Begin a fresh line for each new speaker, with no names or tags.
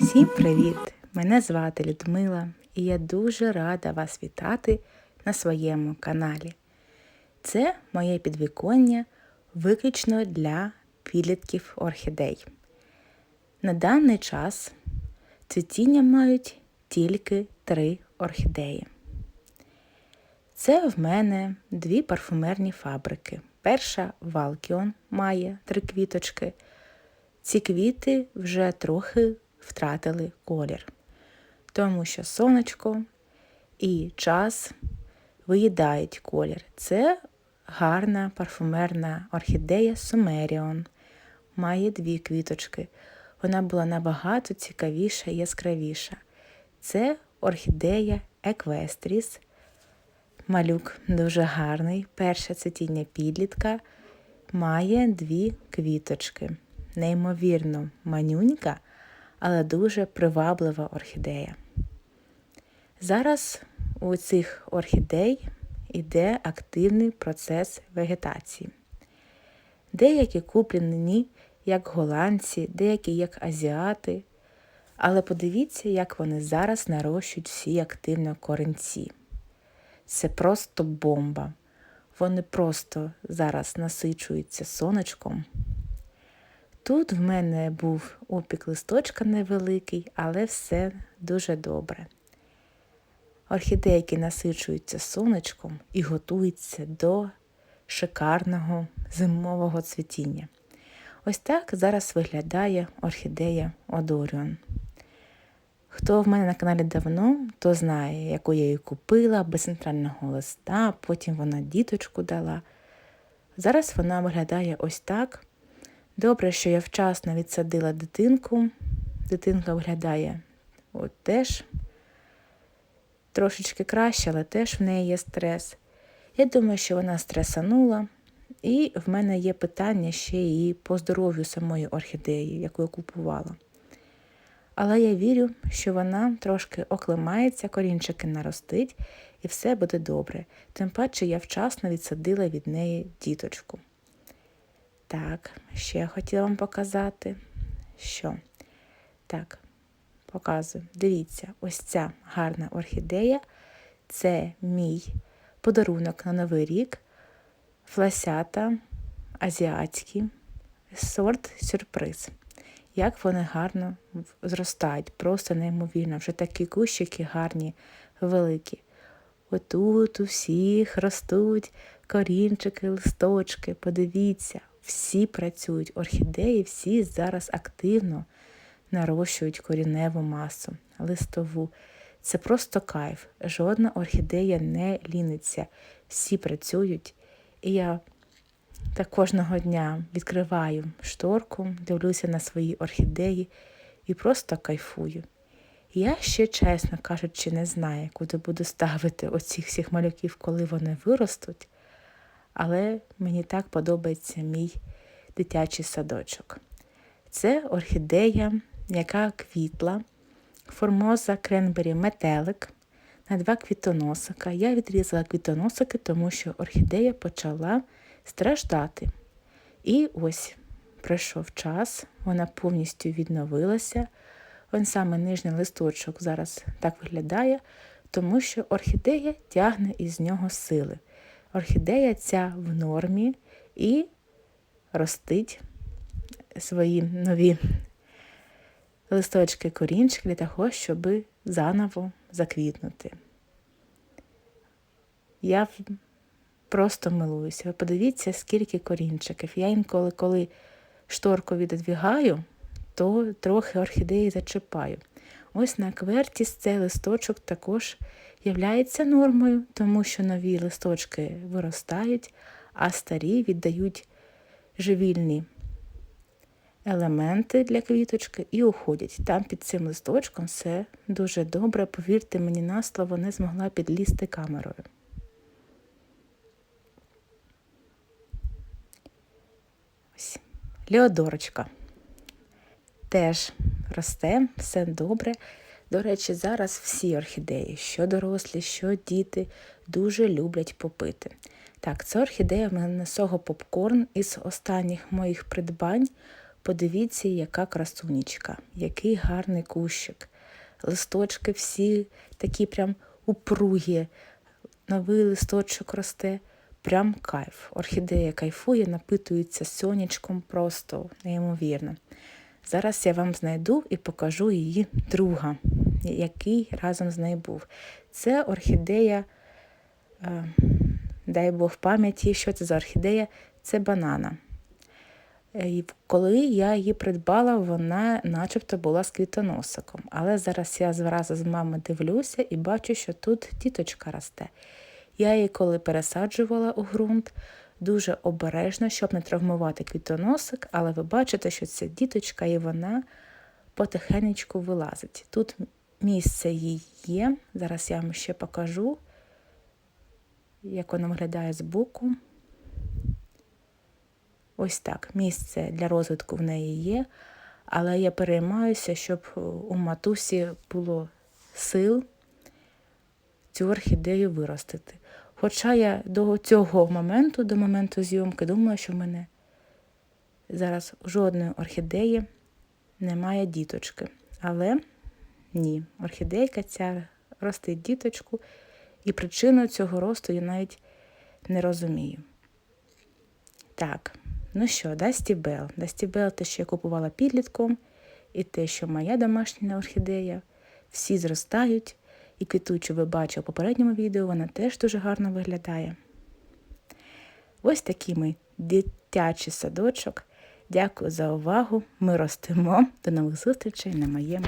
Всім привіт! Мене звати Людмила і я дуже рада вас вітати на своєму каналі. Це моє підвіконня виключно для підлітків орхідей. На даний час цвітіння мають тільки три орхідеї. Це в мене дві парфумерні фабрики. Перша Валкіон має три квіточки. Ці квіти вже трохи втратили колір, тому що сонечко і час виїдають колір. Це гарна парфумерна орхідея Сумеріон. Має дві квіточки. Вона була набагато цікавіша і яскравіша. Це орхідея Еквестріс. Малюк дуже гарний. Перше цвітіння підлітка має дві квіточки. Неймовірно, манюнька, але дуже приваблива орхідея. Зараз у цих орхідей йде активний процес вегетації. Деякі куплені як голландці, деякі як азіати. Але подивіться, як вони зараз нарощують всі активно коренці. Це просто бомба. Вони просто зараз насичуються сонечком. Тут в мене був опік листочка невеликий, але все дуже добре. Орхідейки насичуються сонечком і готуються до шикарного зимового цвітіння. Ось так зараз виглядає орхідея Одоріон. Хто в мене на каналі давно, то знає, яку я її купила без центрального листа, потім вона діточку дала. Зараз вона виглядає ось так. Добре, що я вчасно відсадила дитинку. Дитинка виглядає от теж трошечки краще, але теж в неї є стрес. Я думаю, що вона стресанула. І в мене є питання ще і по здоров'ю самої орхідеї, яку я купувала. Але я вірю, що вона трошки оклимається, корінчики наростить і все буде добре. Тим паче я вчасно відсадила від неї діточку. Так, ще я хотіла вам показати, що. Так, показую. Дивіться, ось ця гарна орхідея це мій подарунок на Новий рік. Фласята азіатські, сорт сюрприз. Як вони гарно зростають, просто неймовірно. Вже такі кущики гарні, великі. Отут у всіх ростуть корінчики, листочки. Подивіться, всі працюють. Орхідеї, всі зараз активно нарощують коріневу масу, листову. Це просто кайф. Жодна орхідея не ліниться. Всі працюють. І я так кожного дня відкриваю шторку, дивлюся на свої орхідеї і просто кайфую. Я ще, чесно кажучи, не знаю, куди буду ставити оцих всіх малюків, коли вони виростуть, але мені так подобається мій дитячий садочок. Це орхідея, яка квітла, формоза кренбері метелик на два квітоносика. Я відрізала квітоносики, тому що орхідея почала страждати. І ось пройшов час, вона повністю відновилася. Він саме нижній листочок зараз так виглядає, тому що орхідея тягне із нього сили. Орхідея ця в нормі і ростить свої нові листочки корінчики для того, щоб заново заквітнути. Я просто милуюся. Ви подивіться, скільки корінчиків. Я інколи, коли шторку відодвігаю, то трохи орхідеї зачіпаю. Ось на квертіс цей листочок також являється нормою, тому що нові листочки виростають, а старі віддають живільні елементи для квіточки і уходять. Там під цим листочком все дуже добре. Повірте мені на слово, не змогла підлізти камерою. Леодорочка. Теж росте, все добре. До речі, зараз всі орхідеї, що дорослі, що діти, дуже люблять попити. Так, це орхідея в мене сого попкорн із останніх моїх придбань. Подивіться, яка красунечка, який гарний кущик. Листочки всі такі прям упругі, новий листочок росте. Прям кайф. Орхідея кайфує, напитується сонячком просто неймовірно. Зараз я вам знайду і покажу її друга, який разом з нею був. Це орхідея, е, дай Бог пам'яті, що це за орхідея, це банана. Е, І коли я її придбала, вона начебто була з квітоносиком. Але зараз я зразу з мами дивлюся і бачу, що тут діточка росте. Я її коли пересаджувала у ґрунт, дуже обережно, щоб не травмувати квітоносик, але ви бачите, що це діточка і вона потихенечку вилазить. Тут місце їй є. Зараз я вам ще покажу, як вона виглядає збоку. Ось так, місце для розвитку в неї є, але я переймаюся, щоб у матусі було сил цю орхідею виростити. Хоча я до цього моменту, до моменту зйомки, думала, що в мене зараз жодної орхідеї немає діточки. Але ні, орхідейка ця ростить діточку, і причину цього росту я навіть не розумію. Так, ну що, Дасті Белл. Дасті Белл те, що я купувала підлітком, і те, що моя домашня орхідея, всі зростають. І квітучу ви бачили в попередньому відео, вона теж дуже гарно виглядає. Ось такий ми дитячий садочок. Дякую за увагу. Ми ростемо. До нових зустрічей на моєму